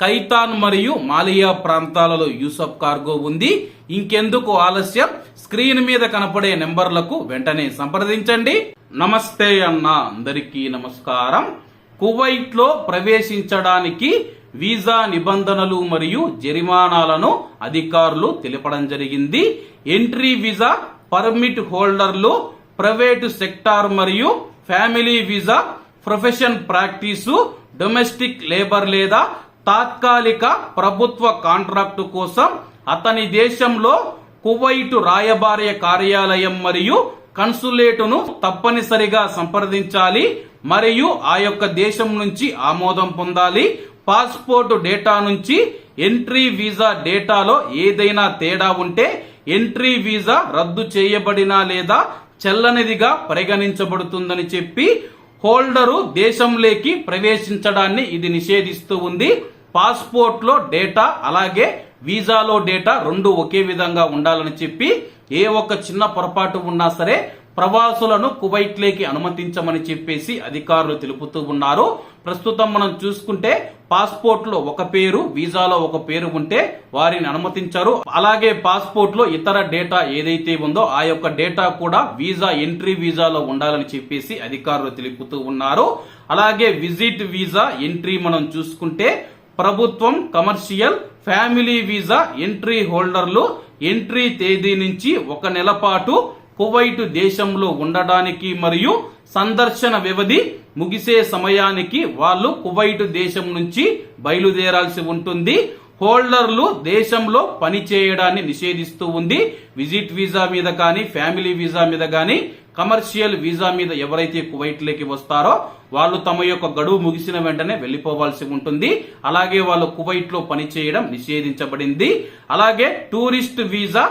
కైతాన్ మరియు మాలియా ప్రాంతాలలో యూసఫ్ కార్గో ఉంది. ఇంకెందుకు ఆలస్యం? స్క్రీన్ మీద కనపడే నెంబర్లకు వెంటనే సంప్రదించండి. నమస్తే అన్న అందరికీ నమస్కారం. కువైట్లో ప్రవేశించడానికి వీసా నిబంధనలు మరియు జరిమానాలను అధికారులు తెలపడం జరిగింది. ఎంట్రీ వీసా పర్మిట్ హోల్డర్లు ప్రైవేటు సెక్టార్ మరియు family visa profession practice domestic labour లేదా తాత్కాలిక ప్రభుత్వ కాంట్రాక్టు కోసం అతని దేశంలో కువైటు రాయబార్య కార్యాలయం మరియు కన్సులేటును తప్పనిసరిగా సంప్రదించాలి మరియు ఆ యొక్క దేశం నుంచి ఆమోదం పొందాలి. పాస్పోర్ట్ డేటా నుంచి ఎంట్రీ వీసా డేటాలో ఏదైనా తేడా ఉంటే ఎంట్రీ వీసా రద్దు చేయబడినా లేదా చెల్లనిదిగా పరిగణించబడుతుందని చెప్పి హోల్డరు దేశంలోకి ప్రవేశించడాన్ని ఇది నిషేధిస్తూ ఉంది. పాస్పోర్ట్లో డేటా అలాగే వీసాలో డేటా రెండు ఒకే విధంగా ఉండాలని చెప్పి ఏ ఒక్క చిన్న పొరపాటు ఉన్నా సరే ప్రవాసులను కువైట్లేకి అనుమతించమని చెప్పేసి అధికారులు తెలుపుతూ ఉన్నారు. ప్రస్తుతం మనం చూసుకుంటే పాస్పోర్ట్లో ఒక పేరు వీసాలో ఒక పేరు ఉంటే వారిని అనుమతించారు. అలాగే పాస్పోర్ట్లో ఇతర డేటా ఏదైతే ఉందో ఆ యొక్క డేటా కూడా వీసా ఎంట్రీ వీసాలో ఉండాలని చెప్పేసి అధికారులు తెలుపుతూ ఉన్నారు. అలాగే విజిట్ వీసా ఎంట్రీ మనం చూసుకుంటే ప్రభుత్వం కమర్షియల్ ఫ్యామిలీ వీసా ఎంట్రీ హోల్డర్లు ఎంట్రీ తేదీ నుంచి ఒక నెల పాటు కువైట్ దేశంలో ఉండడానికి మరియు సందర్శన వ్యవధి ముగిసే సమయానికి వాళ్ళు కువైట్ దేశం నుంచి బయలుదేరాల్సి ఉంటుంది. హోల్డర్లు దేశంలో పని చేయడాన్ని నిషేధిస్తూ ఉంది. విజిట్ వీసా మీద కానీ ఫ్యామిలీ వీసా మీద కానీ కమర్షియల్ వీసా మీద ఎవరైతే కువైట్ లేకి వస్తారో వాళ్ళు తమ యొక్క గడువు ముగిసిన వెంటనే వెళ్ళిపోవాల్సి ఉంటుంది. అలాగే వాళ్ళు కువైట్లో పని చేయడం నిషేధించబడింది. అలాగే టూరిస్ట్ వీసా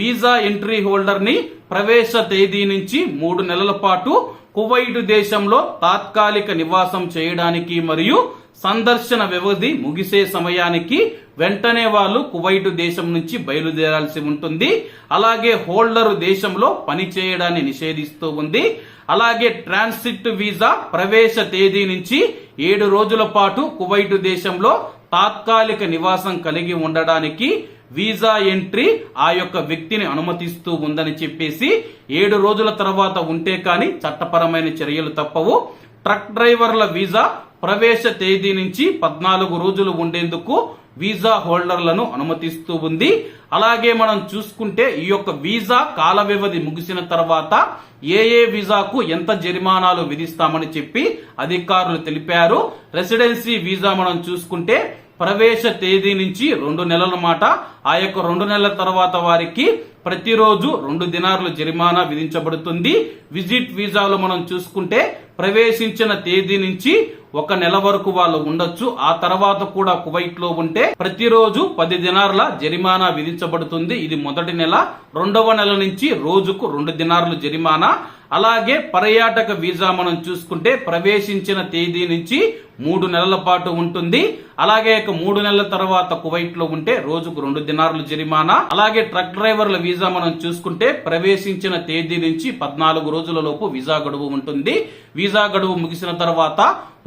వీసా ఎంట్రీ హోల్డర్ని ప్రవేశ తేదీ నుంచి మూడు నెలల పాటు కువైట్ దేశంలో తాత్కాలిక నివాసం చేయడానికి మరియు సందర్శన వ్యవధి ముగిసే సమయానికి వెంటనే వాళ్ళు కువైట్ దేశం నుంచి బయలుదేరాల్సి ఉంటుంది. అలాగే హోల్డర్ దేశంలో పని చేయడాన్ని నిషేధిస్తూ ఉంది. అలాగే ట్రాన్సిట్ వీసా ప్రవేశ తేదీ నుంచి ఏడు రోజుల పాటు కువైట్ దేశంలో తాత్కాలిక నివాసం కలిగి ఉండడానికి వీసా ఎంట్రీ ఆ యొక్క వ్యక్తిని అనుమతిస్తూ ఉందని చెప్పేసి ఏడు రోజుల తర్వాత ఉంటే కానీ చట్టపరమైన చర్యలు తప్పవు. ట్రక్ డ్రైవర్ల వీసా ప్రవేశ తేదీ నుంచి పద్నాలుగు రోజులు ఉండేందుకు వీసా హోల్డర్లను అనుమతిస్తూ ఉంది. అలాగే మనం చూసుకుంటే ఈ యొక్క వీసా కాల వ్యవధి ముగిసిన తర్వాత ఏ ఏ వీసాకు ఎంత జరిమానాలు విధిస్తామని చెప్పి అధికారులు తెలిపారు. రెసిడెన్సీ వీసా మనం చూసుకుంటే ప్రవేశ తేదీ నుంచి రెండు నెలల మాట. ఆ యొక్క రెండు నెలల తర్వాత వారికి ప్రతిరోజు రెండు దినార్లు జరిమానా విధించబడుతుంది. విజిట్ వీసాలు మనం చూసుకుంటే ప్రవేశించిన తేదీ నుంచి ఒక నెల వరకు వాళ్ళు ఉండొచ్చు. ఆ తర్వాత కూడా కువైట్లో ఉంటే ప్రతిరోజు పది దినార్ల జరిమానా విధించబడుతుంది. ఇది మొదటి నెల. రెండవ నెల నుంచి రోజుకు రెండు దినార్లు జరిమానా. అలాగే పర్యాటక వీసా మనం చూసుకుంటే ప్రవేశించిన తేదీ నుంచి మూడు నెలల పాటు ఉంటుంది. అలాగే మూడు నెలల తర్వాత కువైట్లో ఉంటే రోజుకు రెండు దినారులు జరిమానా. అలాగే ట్రక్ డ్రైవర్ల వీసా మనం చూసుకుంటే ప్రవేశించిన తేదీ నుంచి పద్నాలుగు రోజుల లోపు వీసా గడువు ఉంటుంది. వీసా గడువు ముగిసిన తర్వాత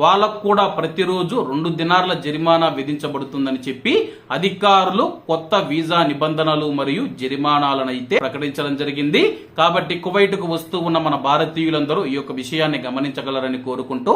వాళ్ళకు కూడా ప్రతిరోజు రెండు దినార్ల జరిమానా విధించబడుతుందని చెప్పి అధికారులు కొత్త వీసా నిబంధనలు మరియు జరిమానాలను అయితే ప్రకటించడం జరిగింది. కాబట్టి కువైట్కు వస్తూ ఉన్న మన భారతీయులందరూ ఈ యొక్క విషయాన్ని గమనించగలరని కోరుకుంటూ